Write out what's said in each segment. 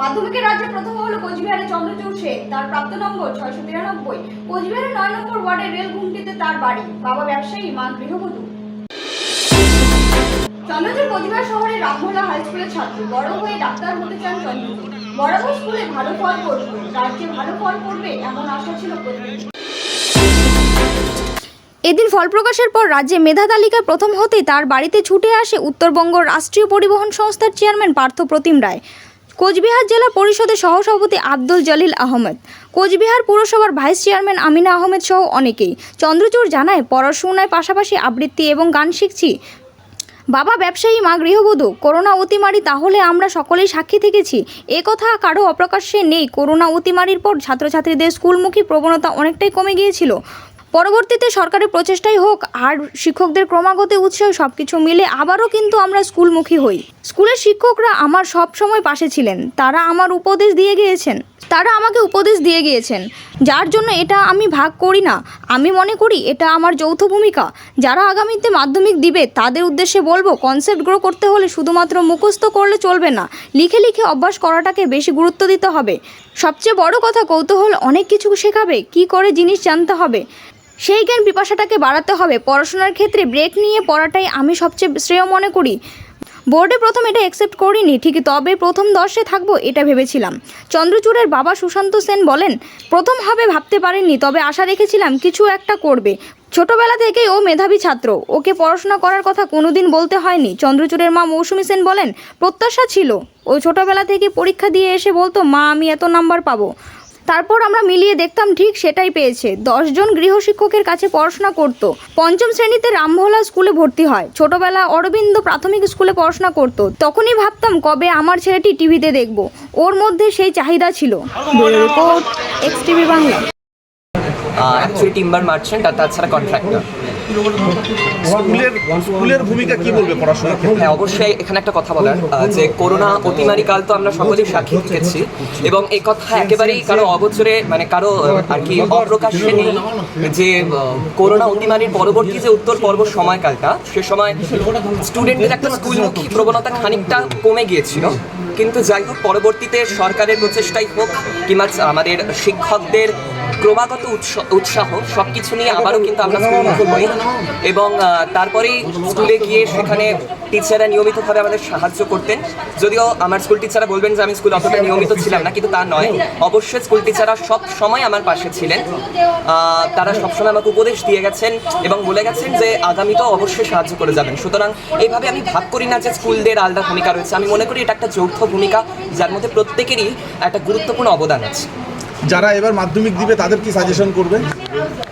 মাধ্যমিকের রাজ্যে প্রথম হলো কোচবিহারের চন্দ্রচূড়। শেখ তার প্রাপ্ত নম্বর ছয়শো তিরানব্বই। কোচবিহারের নয় নম্বর ওয়ার্ডের রেল ঘুমটিতে তার বাড়ি। বাবা ব্যবসায়ী, মা গৃহবধূ। চন্দ্রচূড় কোচবিহার শহরের রামমোহলা হাই স্কুলের ছাত্র। বড় হয়ে ডাক্তার হতে চান চন্দ্রচূড়। বরাবর স্কুলে ভালো ফল করবে রাজ্যে ভালো ফল করবে এমন আশা ছিল প্রত্যেকের এদিন ফল প্রকাশের পর রাজ্যে মেধা তালিকায় প্রথম হতেই তার বাড়িতে ছুটে আসে উত্তরবঙ্গ রাষ্ট্রীয় পরিবহন সংস্থার চেয়ারম্যান পার্থ প্রতিম রায়। কোচবিহার জেলা পরিষদের সহসভাপতি আব্দুল জলিল আহমেদ, কোচবিহার পুরসভার ভাইস চেয়ারম্যান আমিনা আহমেদ সহ অনেকেই। চন্দ্রচূড় জানায় পড়াশোনায় পাশাপাশি আবৃত্তি এবং গান শিখছি। বাবা ব্যবসায়ী, মা গৃহবধূ, করোনা অতিমারি, তাহলে আমরা সকলেই সাক্ষী থেকেছি। এ কথা কারও অপ্রকাশ্যে নেই। করোনা অতিমারির পর ছাত্রছাত্রীদের স্কুলমুখী প্রবণতা অনেকটাই কমে গিয়েছিল। পরবর্তীতে সরকারের প্রচেষ্টাই হোক, আর শিক্ষকদের ক্রমাগত উৎসাহ সব কিছু মিলে আবারও কিন্তু আমরা স্কুলমুখী হই। স্কুলের শিক্ষকরা আমার সব সময় পাশে ছিলেন। তারা আমার উপদেশ দিয়ে গিয়েছেন। তারা আমাকে উপদেশ দিয়ে গিয়েছেন। যার জন্য এটা আমি ভাগ করি না। আমি মনে করি এটা আমার যৌথ ভূমিকা। যারা আগামীতে মাধ্যমিক দিবে, তাদের উদ্দেশ্যে বলব কনসেপ্ট গ্রো করতে হলে শুধুমাত্র মুখস্থ করলে চলবে না, লিখে লিখে অভ্যাস করাটাকে বেশি গুরুত্ব দিতে হবে। সবচেয়ে বড় কথা কৌতূহল, অনেক কিছু শেখাবে, কি করে জিনিস জানতে হবে। সেই জ্ঞান পিপাসাটাকে বাড়াতে হবে, পড়াশোনার ক্ষেত্রে ব্রেক নিয়ে পড়াটাই আমি সবচেয়ে শ্রেয় মনে করি। বোর্ডে প্রথম এটা অ্যাকসেপ্ট করিনি, ঠিকই তবে প্রথম দশে থাকব এটা ভেবেছিলাম। চন্দ্রচূড়ের বাবা সুশান্ত সেন বলেন, প্রথম হবে ভাবতে পারেননি, তবে আশা রেখেছিলাম কিছু একটা করবে। ছোটবেলা থেকেই ও মেধাবী ছাত্র, ওকে পড়াশোনা করার কথা কোনোদিন বলতে হয়নি। চন্দ্রচূড়ের মা মৌসুমী সেন বলেন, প্রত্যাশা ছিল। ও ছোটবেলা থেকে পরীক্ষা দিয়ে এসে বলতো, মা, আমি এত নাম্বার পাবো। তারপর আমরা মিলিয়ে দেখতাম ঠিক সেটাই পেয়েছে। দশজন গৃহশিক্ষকের কাছে পড়াশোনা করত। পঞ্চম শ্রেণীতে রামভোলা স্কুলে ভর্তি হয়। ছোটবেলা অরবিন্দ প্রাথমিক স্কুলে পড়াশোনা করত। তখনই ভাবতাম কবে আমার ছেলেটি টিভিতে দেখব। ওর মধ্যে সেই চাহিদা ছিল। Report X TV Bangla. Actually timber merchant আর তাছাড়া কন্ট্রাক্টর স্কুলের ভূমিকা কি বলবে পড়াশোনার হ্যাঁ অবশ্যই এখানে একটা কথা বলার যে করোনা অতিমারি কাল তো আমরা সকলেই সাক্ষী থেকেছি এবং এই কথা একেবারেই কারও অগোচরে মানে কারও আর কি অপ্রকাশ্যে নেই যে করোনা অতিমারির পরবর্তী যে উত্তর পর্ব সময়কালটা, সে সময় স্টুডেন্টদের একটা স্কুলমুখী প্রবণতা খানিকটা কমে গিয়েছিল। কিন্তু যাই হোক, পরবর্তীতে সরকারের প্রচেষ্টাই হোক, কিংবা আমাদের শিক্ষকদের ক্রমাগত উৎস- উৎসাহ সব কিছু নিয়ে আবারও কিন্তু আমরা স্কুলমুখী হই এবং আহ, তারপরেই স্কুলে গিয়ে সেখানে টিচাররা নিয়মিতভাবে আমাদের সাহায্য করতেন। যদিও আমার স্কুল টিচাররা বলবেন যে আমি স্কুল অতটা নিয়মিত ছিলাম না কিন্তু তা নয়। অবশ্যই স্কুল টিচাররা সব সময় আমার পাশে ছিলেন। তারা সবসময় আমাকে উপদেশ দিয়ে গেছেন এবং বলে গেছেন যে আগামীতেও অবশ্যই সাহায্য করে যাবেন। সুতরাং এইভাবে আমি ভাগ করি না যে স্কুলদের আলাদা ভূমিকা রয়েছে। আমি মনে করি এটা একটা যৌথ ভূমিকা যার মধ্যে প্রত্যেকেরই একটা গুরুত্বপূর্ণ অবদান আছে। যারা এবার মাধ্যমিক দিবে তাদের কি সাজেশন করবে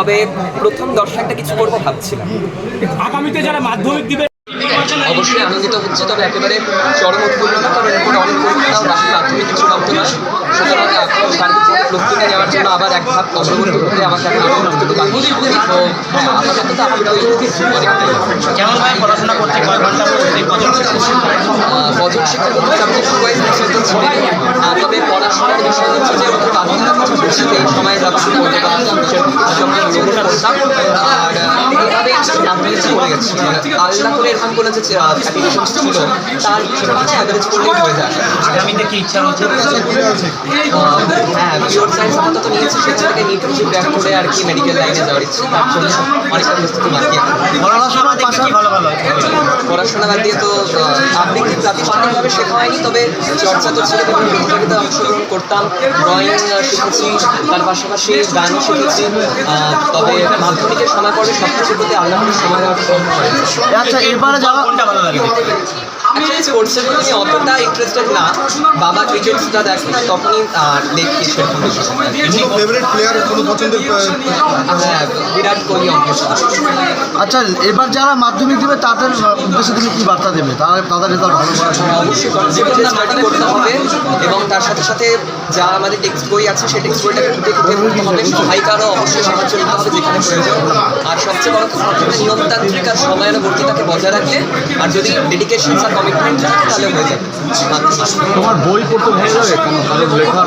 তবে প্রথম দর্শকটা কিছু করব ভাবছিলাম। আগামীতে যারা মাধ্যমিক দিবে অবশ্যই আনন্দিত হচ্ছে তবে একেবারে চরম উৎপন্ন না কারণ এরপরে অনেক পরীক্ষা প্রাথমিক কিছু চূড়ান্ত প্রস্তুতি নেওয়ার জন্য আবার এক ধাপ করতে আমাকে প্রস্তুতি বাকি পড়াশোনা করতে কয় ঘণ্টা কজন শিক্ষক সাবজেক্ট ওয়াইজ বিষয় তো ছিল তবে পড়াশোনার বিষয় হচ্ছে যে আহ, এইভাবে মাধ্যমিক পড়ে গেছে মানে আলাদা করে এরকম কোনো যে অ্যাপ্লিকেশন ছিল। তার হিসেবে মানে অ্যাভারেজ হয়ে যায়। ইচ্ছা হ্যাঁ পিওর সায়েন্স আপাতত নিয়েছি সেখান থেকে ব্যাক করে আর কি মেডিকেল লাইনে যাওয়ার ইচ্ছে। তার জন্য অনেকটা প্রস্তুতি বাকি আছে। পড়াশোনা ভালো ভালো পড়াশোনা বাদ দিয়ে তো আবৃত্তি প্রাতিষ্ঠানিকভাবে শেখা হয়নি তবে চর্চা তো ছিল বিভিন্ন প্রতিযোগিতায় অংশগ্রহণ করতাম। ড্রয়িং শিখেছি তার পাশাপাশি গানও শিখেছি। তবে মাধ্যমিকের সময় পড়ে সব কিছুর প্রতি করে সময় আচ্ছা এবারে যাওয়া কোনটা ভালো লাগে? অ্যাকচুয়ালি স্পোর্টসের প্রতি আমি অতটা ইন্টারেস্টেড না। বাবা ক্রিকেটটা দেখে না তখনই দেখি সেরকম ফেভারিট প্লেয়ার কোনো পছন্দের হ্যাঁ বিরাট কোহলি আচ্ছা এবার যারা মাধ্যমিক দেবে তাদের উদ্দেশ্যে তুমি কি বার্তা দেবে? তারা তাদের রেজাল্ট ভালো করার জন্য। অবশ্যই করতে হবে এবং তার সাথে সাথে যা আমাদের টেক্সট বই আছে, সেই টেক্সট বইটাকে খুঁটে খুঁটে পড়তে হবে। সহায়িকারও অবশ্যই সাহায্য নিতে হবে যেখানে প্রয়োজন। আর সবচেয়ে বড় কথা হচ্ছে নিয়মতান্ত্রিক আর সময়ানুবর্তিতাকে বজায় রাখলে আর যদি ডেডিকেশন আর কমিটমেন্ট থাকে, তাহলে হয়ে যাবে। তোমার বই পড়তে ভালো লাগে? কেন তাদের লেখা?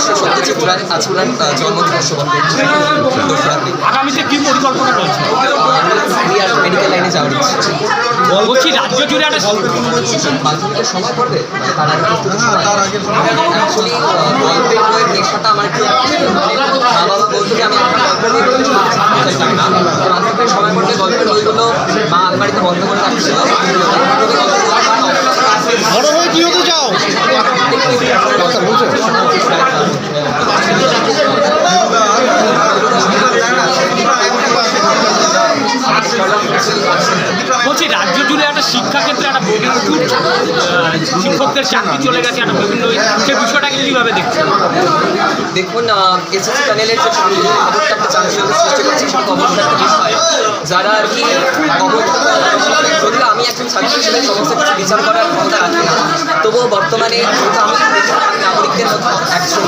সত্যজিৎ রায় আচুরান জন্মদিবস আগামীতে কি পরিকল্পনা রয়েছে? মেডিকেল লাইনে যাওয়ার ইচ্ছে বলছি রাজ্য জুড়ে একটা মাধ্যমিকের সময় পড়বে তার আগে অ্যাকচুয়ালি গল্পের বইয়ের নেশাটা আমার একটু মানে মা বাবা বলতো যে আমি সময় পড়লে গল্পের বইগুলো মা আলমারিতে বন্ধ করে রাখছিল বড় হয়ে কি হতে চাও বলছো? বলছি? একটা শিক্ষাক্ষেত্রে একটা প্রচুর শিক্ষকদের চাকরি চলে গেছে, একটা বিভিন্ন সেই বিষয়টাকে কীভাবে দেখছেন? দেখুন এসএসসি প্যানেলের যে একটা সেটা তো একটা বিষয়। যারা আর কি যদিও আমি একজন ছাত্র হিসেবে সমস্ত কিছু বিচার করার ক্ষমতা রাখি না, তবুও বর্তমানে আমি নাগরিকদের মধ্যে একজন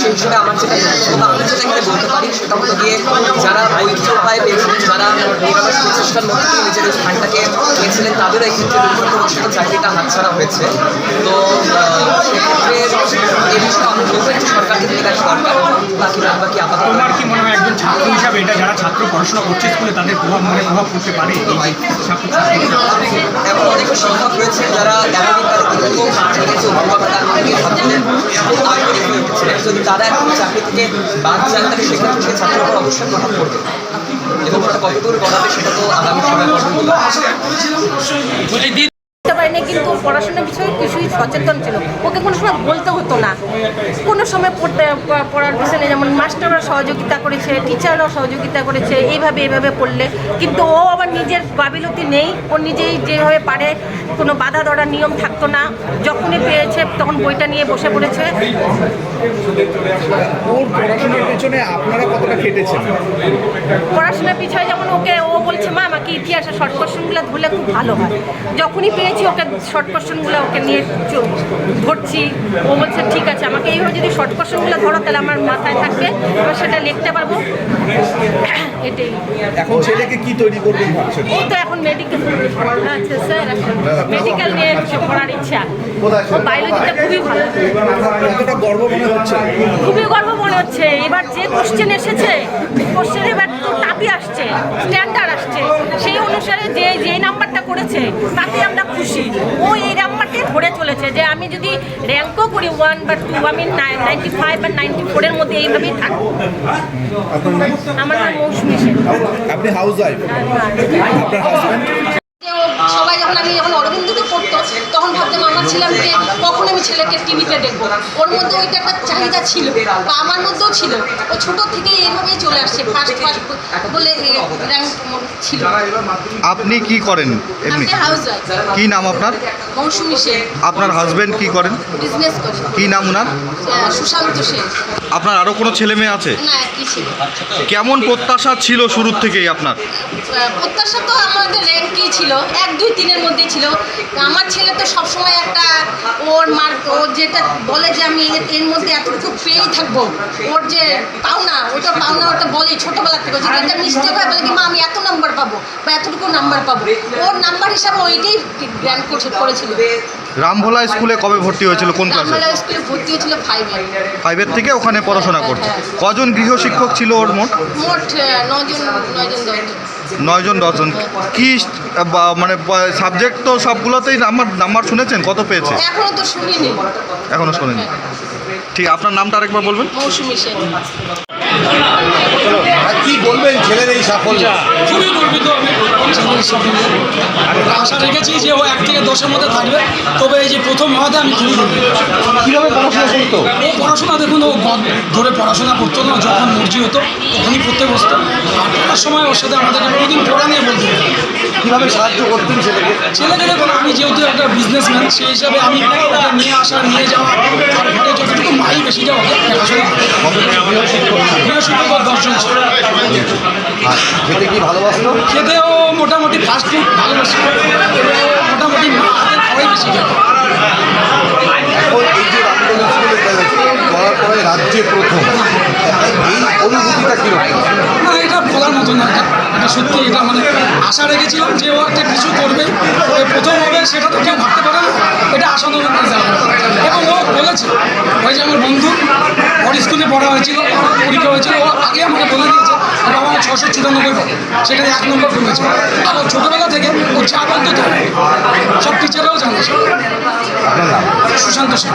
সেই হিসেবে আমার যেটা যেটা বলতে পারি সেটা হলো গিয়ে যারা প্রচেষ্টার মধ্যে দিয়ে নিজের এই স্থানটাকে পেয়েছিলেন তাদেরও এই ক্ষেত্রে দুর্ভাগ্যবশত চাকরিটা হাতছাড়া হয়েছে। তো সেক্ষেত্রে এই বিষয়ে আমি বলব একটু সরকারকে দিকে দেখা দরকার? বাকি বাদ বাকি আপাতত তোমার কি মনে হয় একজন ছাত্র হিসাবে এটা যারা ছাত্র পড়াশোনা করছে স্কুলে তাদের প্রভাব মানে প্রভাব পড়তে পারে এমন অনেক শিক্ষক রয়েছে যারা এতদিন তাদের দীর্ঘ অভিভাবক যদি তারা এখন চাকরি থেকে বাদ যান, তাহলে সেক্ষেত্রে সে ছাত্রের অবশ্যই প্রভাব পড়বে এবং ওটা কতদূর গড়াবে, সেটা তো আগামী সময় পর্যন্ত পারিনি কিন্তু ও পড়াশোনার বিষয়ে কিছুই সচেতন ছিল। ওকে কোনো সময় বলতে হতো না। কোনো সময় পড়তে পড়ার পিছনে যেমন মাস্টাররা সহযোগিতা করেছে টিচাররাও সহযোগিতা করেছে এইভাবে এইভাবে পড়লে। কিন্তু ও আবার নিজের গাবিলতি নেই। ও নিজেই যেভাবে পারে কোনো বাধা ধরার নিয়ম থাকতো না। যখনই পেয়েছে তখন বইটা নিয়ে বসে পড়েছে। ওর পড়াশোনার পেছনে আপনারা কতটা খেটেছেন? পড়াশোনার পিছনে যেমন ওকে ও বলছে মা আমাকে ইতিহাসের শর্ট কোশ্চেনগুলো ধরলে খুব ভালো হয়। যখনই পেয়েছি ওকে শর্ট কোশ্চেনগুলো ওকে নিয়ে ধরছি ও বলছে ঠিক আছে আমাকে এইভাবে যদি শর্ট কোশ্চেনগুলো ধরো তাহলে আমার মাথায় থাকবে এবার সেটা লিখতে পারব। এটাই। এখন ছেলেকে কি তৈরি করবেন ভাবছেন? ও তো এখন মেডিকেল আচ্ছা স্যার মেডিকেল নিয়ে পড়ার ইচ্ছা। ও বায়োলজিটা খুবই ভালো। কতটা গর্ব মনে হচ্ছে? খুবই গর্ব মনে হচ্ছে। এবার যে কোশ্চেন এসেছে কোশ্চেন এবার তো টাপি আসছে স্ট্যান্ডার্ড আসছে। সেই অনুসারে যে যে নাম্বারটা করেছে তাতে আমরা খুশি। ও এই নাম্বারটাই ধরে চলেছে যে আমি যদি র্যাঙ্কও করি ওয়ান বা টু আমি নাইনটি ফাইভ বা নাইনটি ফোরের মধ্যে এইভাবেই থাকব। আমার নাম মৌসুমি সেন। আপনি হাউস ওয়াইফ আপনার হাজব্যান্ড সবাই যখন আমি যখন অরবিন্দুকে পড়তো তখন ভাবতাম আমার ছেলেকে কখন আমি ছেলেকে টিভিতে দেখব? ওর মধ্যে ওইটা একটা চাহিদা ছিল বা আমার মধ্যেও ছিল। ও ছোট থেকে এইভাবেই চলে আসছে ফার্স্ট ফার্স্ট বলে র্যাঙ্ক ছিল। আপনি কি করেন এমনি? কি নাম আপনার? মৌসুমি সেন। আপনার হাজবেন্ড কি করেন? বিজনেস করি। কি নাম ওনার সুশান্ত সেন। আপনার আরও কোনো ছেলে মেয়ে আছে? না ছিল। কেমন প্রত্যাশা ছিল শুরুর থেকেই আপনার? প্রত্যাশা তো আমাদের র্যাঙ্কই ছিল। এক দুই তিনের মধ্যেই ছিল। আমার ছেলে তো সবসময় একটা ওর মার, ও যেটা বলে যে আমি এর- মধ্যে কিছু পেয়েই থাকব, ওর যে পাওনা, ওটা পাওনা ওটা বলে ছোটোবেলা থেকে। যদি এটা মিষ্টি হয়, বলে কি, মা, আমি এত নম্বর পাবো? বা এতটুকু নাম্বার পাবো। ওর নাম্বার হিসাবে ওইটাই গ্র্যান্ড করেছিল। রামভোলা স্কুলে কবে ভর্তি হয়েছিল? কোন ক্লাসে রামমালা স্কুলে ভর্তি হয়েছিল ফাইভে ফাইভের থেকে ওখানে পড়াশোনা করছে। কজন গৃহশিক্ষক ছিল ওর মোট? মোট আহ, নজন নয়জন দশজন। নয়জন দশজন। কি মানে সাবজেক্ট তো সবগুলোতেই নাম্বার নাম্বার শুনেছেন? কত পেয়েছে? এখনও তো শুনিনি। এখনও শোনেনি ঠিক আপনার নামটা আরেকবার বলবেন? মৌসুমি সেন। কি বলবেন ছেলের এই সাফল্য? খুবই গর্বিত আমি ছেলের সাফল্য। আশা রেখেছি যে ও এক থেকে দশের মধ্যে থাকবে। তবে এই যে প্রথম হওয়াতে আমি খুবই গর্বিত। কীভাবে পড়াশোনা করতো? ও পড়াশোনা দেখুন ও ধরে পড়াশোনা করতো না যখন মর্জি হতো তখনই পড়তে বসতো। আর পড়ার সময় ওর সাথে আমাদেরকে কোনোদিন পড়া নিয়ে বলতে। কীভাবে সাহায্য করতেন ছেলেকে? ছেলেকে দেখুন আমি যেহেতু একটা বিজনেসম্যান সেই হিসাবে আমি নিয়ে আসা নিয়ে যাওয়া আর ঘরে যতটুকু মাই বেশিটা ওকে দেখাশোনা করি। দর্শন ছিল খেতে কি ভালোবাসতো? খেতেও মোটামুটি ফাস্ট ফুড ভালোবাসি। মোটামুটি মা হাতের খাওয়াই বেশি এখন এই যে রামদল স্কুলে করার পরে রাজ্যে প্রথম। এই অনুভূতিটা কীরকম না এটা বলার মতো না এটা সত্যি এটা মানে আশা রেখেছিলাম যে ও একটা কিছু করবে। প্রথম হবে সেটা তো কেউ ভাবতে পারে না। এটা আশানুরূপ এবং ও বলেছে ওই যে আমার বন্ধু ওর স্কুলে পড়া হয়েছিল পরীক্ষা হয়েছিল ও আগে আমাকে বলে দিয়েছে যে আমার ছশো চুরানব্বই সেখানে এক নম্বর কমেছে আর ও ছোটোবেলা থেকে ও চা বলতো তো সব টিচাররাও জানে। সুশান্ত সেন।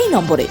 এই নম্বরে।